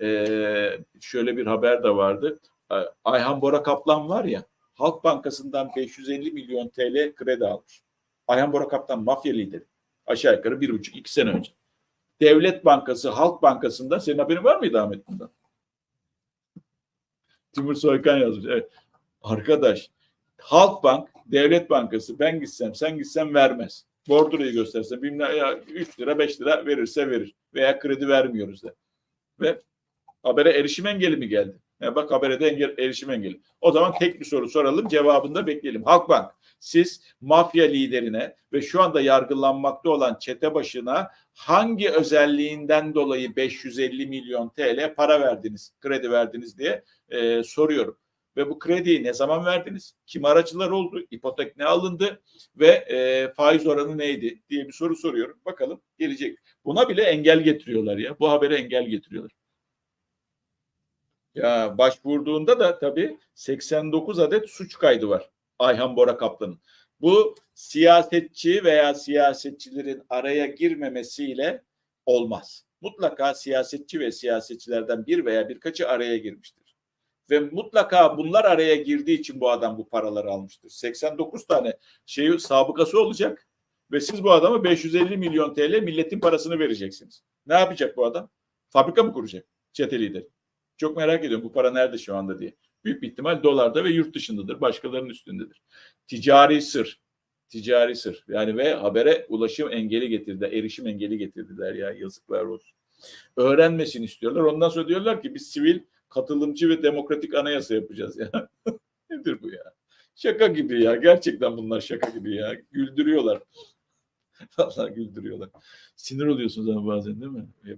Ee, şöyle bir haber de vardı. Ay- Ayhan Bora Kaplan var ya Halk Bankası'ndan 550 milyon TL kredi almış. Ayhan Bora Kaplan mafya lideri. Aşağı yukarı bir buçuk iki sene önce. Devlet Bankası, Halk Bankası'nda senin haberin var mıydı Ahmet bundan? Timur Soykan yazmış. Evet. Arkadaş Halkbank, Devlet Bankası ben gitsem sen gitsen vermez. Bordroyu gösterse bilmem ya 3 lira 5 lira verirse verir. Veya kredi vermiyoruz da. Ve habere erişim engeli mi geldi? Ya bak habere de engel, erişim engeli. O zaman tek bir soru soralım cevabını da bekleyelim. Halkbank siz mafya liderine ve şu anda yargılanmakta olan çete başına hangi özelliğinden dolayı 550 milyon TL para verdiniz, kredi verdiniz diye e, soruyorum. Ve bu krediyi ne zaman verdiniz? Kim aracılar oldu? İpotek ne alındı? Ve e, faiz oranı neydi diye bir soru soruyorum. Bakalım gelecek. Buna bile engel getiriyorlar ya. Bu habere engel getiriyorlar. Ya başvurduğunda da tabii 89 adet suç kaydı var Ayhan Bora Kaplan'ın. Bu siyasetçi veya siyasetçilerin araya girmemesiyle olmaz. Mutlaka siyasetçi ve siyasetçilerden bir veya birkaçı araya girmiştir. Ve mutlaka bunlar araya girdiği için bu adam bu paraları almıştır. 89 tane şeyi sabıkası olacak ve siz bu adama 550 milyon TL milletin parasını vereceksiniz. Ne yapacak bu adam? Fabrika mı kuracak? Çete lideri. Çok merak ediyorum bu para nerede şu anda diye. Büyük bir ihtimal dolarda ve yurt dışındadır. Başkalarının üstündedir. Ticari sır. Ticari sır. Yani ve habere ulaşım engeli getirdiler. Erişim engeli getirdiler ya yazıklar olsun. Öğrenmesini istiyorlar. Ondan sonra diyorlar ki biz sivil katılımcı ve demokratik anayasa yapacağız ya. Nedir bu ya? Şaka gibi ya. Gerçekten bunlar şaka gibi ya. Güldürüyorlar. Vallahi güldürüyorlar. Sinir oluyorsunuz ama bazen değil mi?